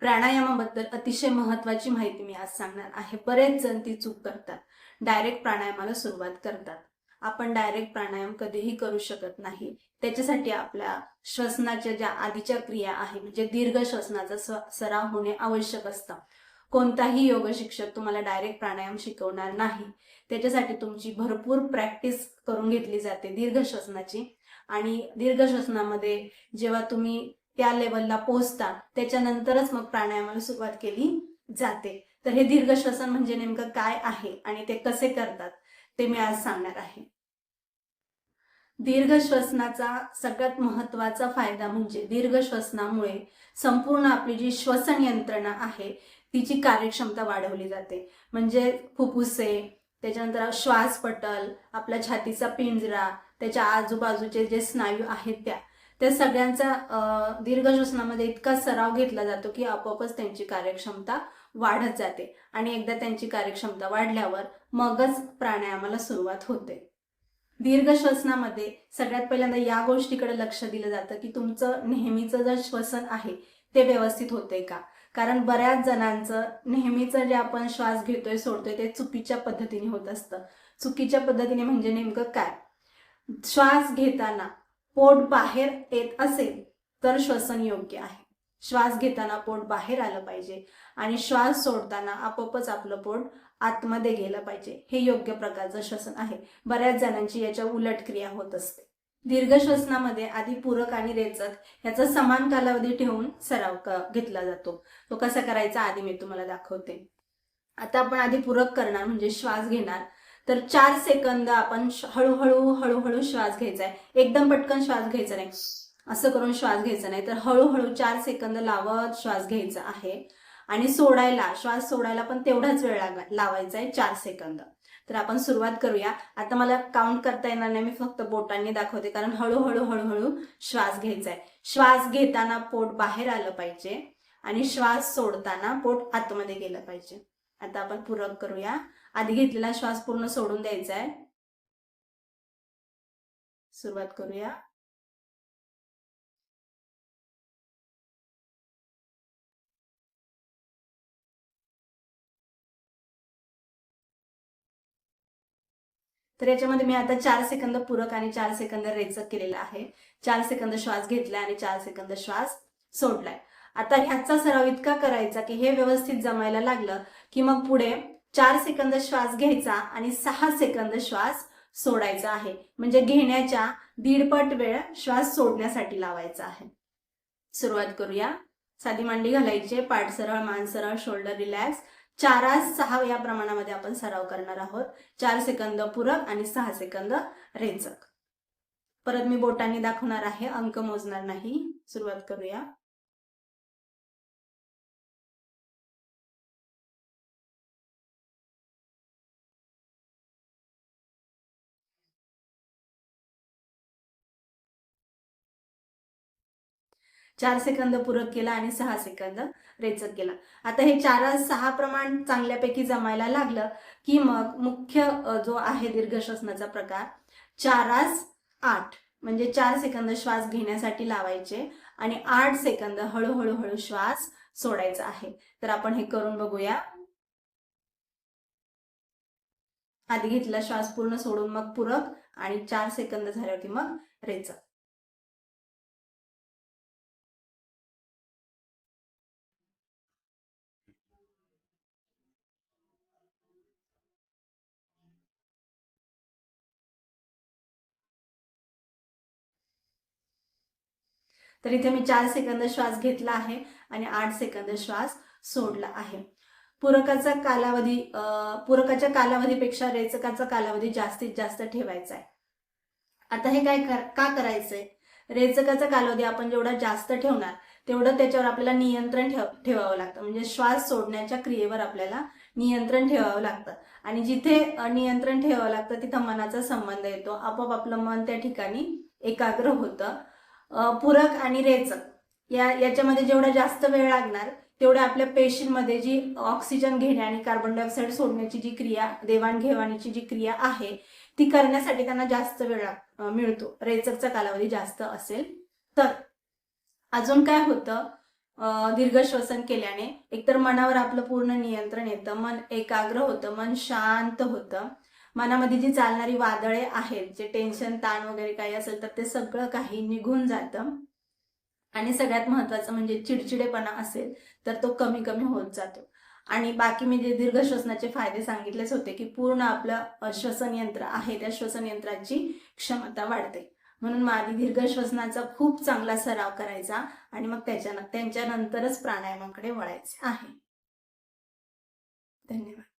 प्राणायामाबद्दल अतिशय महत्वाची माहिती मी आज सांगणार आहे. बरेच जण ती चूक करतात. डायरेक्ट प्राणायामाला सुरुवात करतात. आपण डायरेक्ट प्राणायाम कधीही करू शकत नाही. त्याच्यासाठी आपल्या श्वसनाच्या ज्या आधीच्या क्रिया आहे म्हणजे दीर्घ श्वसनाचा सराव होणे आवश्यक असतं. कोणताही योग शिक्षक तुम्हाला डायरेक्ट प्राणायाम शिकवणार नाही. त्याच्यासाठी तुमची भरपूर प्रॅक्टिस करून घेतली जाते दीर्घ श्वसनाची. आणि दीर्घ श्वसनामध्ये जेव्हा तुम्ही त्या लेवलला पोहोचतात. त्याच्यानंतरच मग प्राणायामाला सुरुवात केली जाते. तर हे दीर्घ श्वसन म्हणजे नेमकं काय आहे आणि ते कसे करतात ते मी आज सांगणार आहे. दीर्घ श्वसनाचा सगळ्यात महत्त्वाचा फायदा म्हणजे दीर्घ श्वसनामुळे संपूर्ण आपली जी श्वसन यंत्रणा आहे तिची कार्यक्षमता वाढवली जाते. म्हणजे फुफ्फुसे त्याच्यानंतर श्वासपटल आपल्या छातीचा पिंजरा त्याच्या आजूबाजूचे जे स्नायू आहेत त्या त्या सगळ्यांचा दीर्घ श्वसनामध्ये इतका सराव घेतला जातो की आपोआपच त्यांची कार्यक्षमता वाढत जाते. आणि एकदा त्यांची कार्यक्षमता वाढल्यावर मगच प्राणायामाला सुरुवात होते. दीर्घ श्वसनामध्ये सगळ्यात पहिल्यांदा या गोष्टीकडे लक्ष दिलं जातं की तुमचं नेहमीचं जर श्वसन आहे ते व्यवस्थित होते का? कारण बऱ्याच जणांचं नेहमीचं जे आपण श्वास घेतोय सोडतोय ते चुकीच्या पद्धतीने होत असतं. चुकीच्या पद्धतीने म्हणजे नेमकं काय? श्वास घेताना पोट बाहेर येत असेल तर श्वसन योग्य आहे. श्वास घेताना पोट बाहेर आलं पाहिजे आणि श्वास सोडताना आपोआपच आपलं पोट आतमध्ये गेलं पाहिजे. हे योग्य प्रकारचं श्वसन आहे. बऱ्याच जणांची याच्या उलट क्रिया होत असते. दीर्घ श्वसनामध्ये आधी पूरक आणि रेचक याचा समान कालावधी ठेवून सराव घेतला जातो. तो कसा करायचा आधी मी तुम्हाला दाखवते. आता आपण आधी पूरक करणार म्हणजे श्वास घेणार. तर चार सेकंद आपण हळूहळू हळूहळू श्वास घ्यायचा आहे एकदम पटकन श्वास घ्यायचा नाही. असं करून श्वास घ्यायचा नाही. तर हळूहळू चार सेकंद लावत श्वास घ्यायचा आहे. आणि सोडायला श्वास सोडायला पण तेवढाच वेळ लागा- लावायचा आहे चार सेकंद. तर आपण सुरुवात करूया. आता मला काउंट करता येणार नाही. मी फक्त बोटांनी दाखवते. कारण हळूहळू हळूहळू श्वास घ्यायचा आहे श्वास घेताना पोट बाहेर आलं पाहिजे. आणि श्वास सोडताना पोट आतमध्ये गेलं पाहिजे. आता आपण पूरक करूया. आधी घेतलेला श्वास पूर्ण सोडून द्यायचा आहे सुरुवात करूया. तर याच्यामध्ये मी आता चार सेकंद पूरक आणि चार सेकंद रेचक केलेला आहे. चार सेकंद श्वास घेतलाय आणि चार सेकंद श्वास सोडलाय. आता ह्याचा सराव इतका करायचा की हे व्यवस्थित जमायला लागलं की मग पुढे चार सेकंद श्वास घ्यायचा आणि सहा सेकंद श्वास सोडायचा आहे. म्हणजे घेण्याच्या दीडपट वेळ श्वास सोडण्यासाठी लावायचा आहे. सुरुवात करूया. साधी मांडी घालायची पाठ सरळ मान सरळ शोल्डर रिलॅक्स चारास सहा या प्रमाणामध्ये आपण सराव करणार आहोत. चार सेकंद पूरक आणि सहा सेकंद रेचक. परत मी बोटांनी दाखवणार आहे अंक मोजणार नाही. सुरुवात करूया. चार सेकंद पूरक केला आणि सहा सेकंद रेचक केला. आता हे चार सहा प्रमाण चांगल्यापैकी जमायला लागलं की मग मुख्य जो आहे दीर्घ श्वसनाचा प्रकार चारास आठ म्हणजे चार सेकंद श्वास घेण्यासाठी लावायचे आणि आठ सेकंद हळूहळू हळू श्वास सोडायचा आहे. तर आपण हे करून बघूया. आधी घेतला श्वास पूर्ण सोडून मग पूरक आणि चार सेकंद झाल्यावरती मग रेचक. तर इथे मी चार सेकंद श्वास घेतला आहे आणि आठ सेकंद श्वास सोडला आहे. पूरकाचा कालावधी पूरकाच्या कालावधीपेक्षा रेचकाचा कालावधी जास्तीत जास्त ठेवायचा आहे. आता हे काय कर, का करायचंय? रेचकाचा कालावधी आपण जेवढा जास्त ठेवणार तेवढं त्याच्यावर आपल्याला नियंत्रण ठेव ठेवावं लागतं. म्हणजे श्वास सोडण्याच्या क्रियेवर आपल्याला नियंत्रण ठेवावं लागतं. आणि जिथे नियंत्रण ठेवावं लागतं तिथं मनाचा संबंध येतो. आपोआप आपलं मन त्या ठिकाणी एकाग्र होतं. पूरक आणि रेचक. या याच्यामध्ये जेवढा जास्त वेळ लागणार तेवढ्या आपल्या पेशींमध्ये जी ऑक्सिजन घेणे आणि कार्बन डायऑक्साईड सोडण्याची जी क्रिया देवाणघेवाणीची जी क्रिया आहे ती करण्यासाठी त्यांना जास्त वेळ मिळतो. रेचकचा कालावधी जास्त असेल तर. अजून काय होतं? दीर्घ श्वसन केल्याने एकतर मनावर आपलं पूर्ण नियंत्रण येतं मन एकाग्र होतं मन शांत होतं. मनामध्ये जी चालणारी वादळे आहेत जे टेन्शन ताण वगैरे काही असेल तर ते सगळं काही निघून जातं. आणि सगळ्यात महत्वाचं म्हणजे चिडचिडेपणा असेल तर तो कमी कमी होत जातो. आणि बाकी मी जे दीर्घ श्वसनाचे फायदे सांगितलेच होते की पूर्ण आपलं श्वसन यंत्र आहे त्या श्वसन यंत्राची क्षमता वाढते. म्हणून माझी दीर्घ श्वसनाचा खूप चांगला सराव करायचा आणि मग त्याच्या त्यांच्यानंतरच प्राणायामाकडे वळायचे आहे. धन्यवाद.